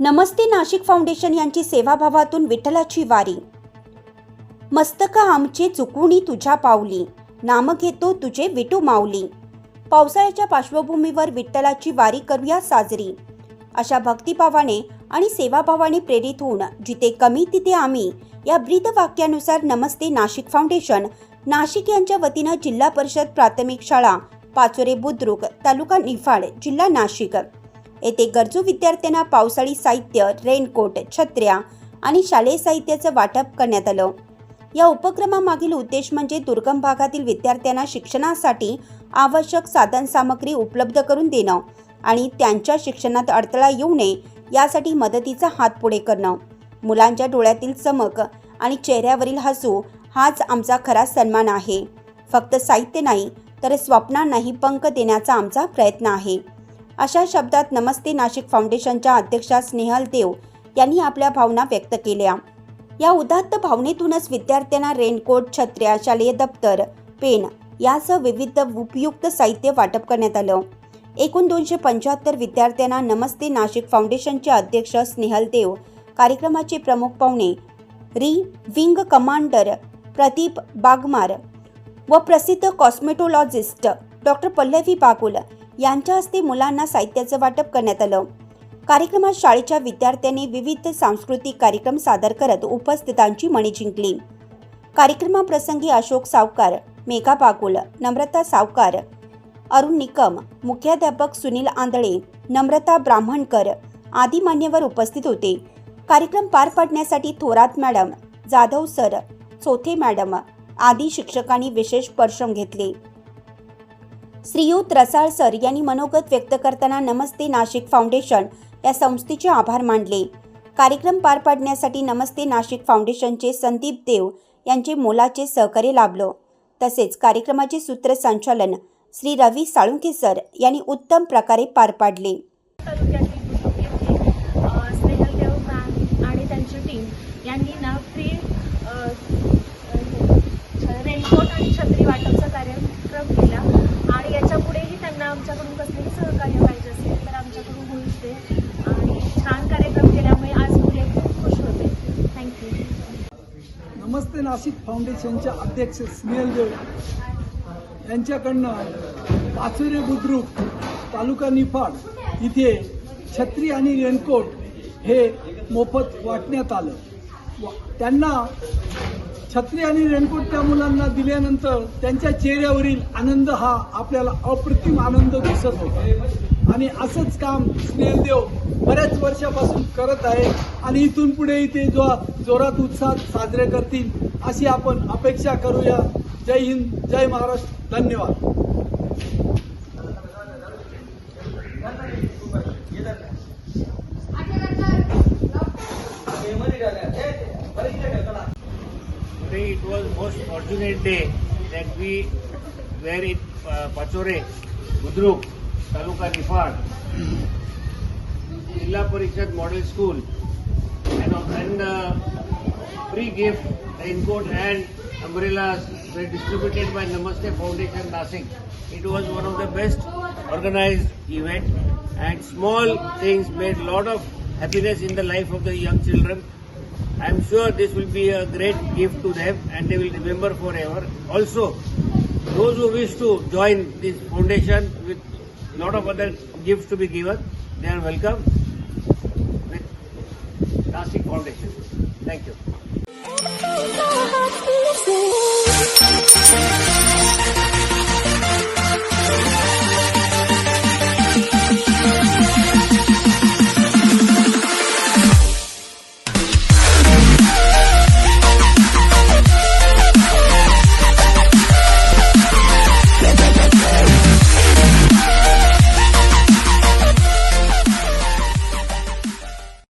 नमस्ते Nashik foundation यांची सेवाभावातून विठ्ठलाची वारी. मस्तक आमचे चुकवणी तुझ्या पावली नाम घेतो तुझे विटू माऊली. पावसाळ्याच्या पार्श्वभूमीवर विठ्ठलाची वारी करूया साजरी. अशा भक्तिभावाने आणि सेवाभावाने प्रेरित होऊन जिथे कमी तिथे आम्ही या ब्रीद वाक्यानुसार नमस्ते नाशिक फाउंडेशन नाशिक यांच्या वतीनं जिल्हा परिषद प्राथमिक शाळा पाचोरे बुद्रुक तालुका निफाड जिल्हा नाशिक. येथे गरजू विद्यार्थ्यांना पावसाळी साहित्य रेनकोट छत्र्या आणि शालेय साहित्याचं वाटप करण्यात आलं. या उपक्रमामागील उद्देश म्हणजे दुर्गम भागातील विद्यार्थ्यांना शिक्षणासाठी आवश्यक साधनसामग्री उपलब्ध करून देणं आणि त्यांच्या शिक्षणात अडथळा येऊ नये यासाठी मदतीचा हात पुढे करणं. मुलांच्या डोळ्यातील चमक आणि चेहऱ्यावरील हसू हाच आमचा खरा सन्मान आहे. फक्त साहित्य नाही तर स्वप्नांनाही पंख देण्याचा आमचा प्रयत्न आहे. अशा शब्दात नमस्ते नाशिक फाउंडेशनच्या अध्यक्षा स्नेहल देव यांनी आपल्या भावना व्यक्त केल्या. या उदात्त भावनेतूनच विद्यार्थ्यांना रेनकोट छत्र्या शालेय दप्तर पेन यासह विविध उपयुक्त साहित्य वाटप करण्यात आलं. एकूण दोनशे पंच्याहत्तर विद्यार्थ्यांना नमस्ते नाशिक फाउंडेशनचे अध्यक्ष स्नेहल देव कार्यक्रमाचे प्रमुख पाहुणे री. विंग कमांडर प्रदीप बागमार व प्रसिद्ध कॉस्मेटोलॉजिस्ट डॉक्टर पल्लवी बागुल यांच्या हस्ते मुलांना साहित्याचं वाटप करण्यात आलं. कार्यक्रमात शाळेच्या विद्यार्थ्यांनी विविध सांस्कृतिक कार्यक्रम सादर करत उपस्थितांची मने जिंकली. कार्यक्रमाप्रसंगी अशोक सावकार मेघा बागुल नम्रता सावकार अरुण निकम मुख्याध्यापक सुनील आंधळे नम्रता ब्राह्मणकर आदी मान्यवर उपस्थित होते. कार्यक्रम पार पाडण्यासाठी Thorat madam Jadhav sir Chothe madam आदी शिक्षकांनी विशेष परिश्रम घेतले. श्रीयुत रसाळ सर यांनी मनोगत व्यक्त करताना नमस्ते नाशिक फाउंडेशन या संस्थेचे आभार मानले. कार्यक्रम पार पाडण्यासाठी नमस्ते नाशिक फाउंडेशनचे संदीप देव यांचे मोलाचे सहकार्य लाभलं. तसेच कार्यक्रमाचे सूत्रसंचालन श्री रवी साळुंके सर यांनी उत्तम प्रकारे पार पाडले तालुक्यातील बुद्रुक येथे अ, स्नेहलदेव मॅम आणि त्यांची टीम यांनी ना फ्री अ, अ, रेनकोट आणि छत्री वाटपचा कार्यक्रम केला आणि याच्या तुमच्याकडून आमच्याकडून कसलेही सहकार्य पाहिजे असेल तर आमच्याकडून होऊ शकते. आणि छान कार्यक्रम केल्यामुळे आज मुले खूप खुश होते. थँक्यू नमस्ते नाशिक फाउंडेशनच्या अध्यक्ष स्नेहल देव. यांच्याकडनं पाचोरे बुद्रुक तालुका निफाड इथे छत्री आणि रेनकोट हे मोफत वाटण्यात आलं. व- त्यांना छत्री आणि रेनकोट त्या मुलांना दिल्यानंतर त्यांच्या चेहऱ्यावरील आनंद हा आपल्याला अप्रतिम आनंद दिसत होता. आणि असंच काम स्नेहदेव बऱ्याच वर्षापासून करत आहे आणि इथून पुढे ते जो जोरात उत्साहात साजरे करतील अशी आपण अपेक्षा करूया. जय हिंद जय महाराष्ट्र. धन्यवाद. It was most fortunate day that we were in uh, Pachore, Budruk, Taluka Nifad, Jilla Parishad Model School, and, and uh, free gift, raincoat and umbrellas were distributed by Namaste Foundation Nasik. It was one of the best organized event and small things made lot of happiness in the life of the young children. I am sure this will be a great gift to them and they will remember forever. Also, those who wish to join this foundation with a lot of other gifts to be given, they are welcome with Nasik Foundation. Thank you.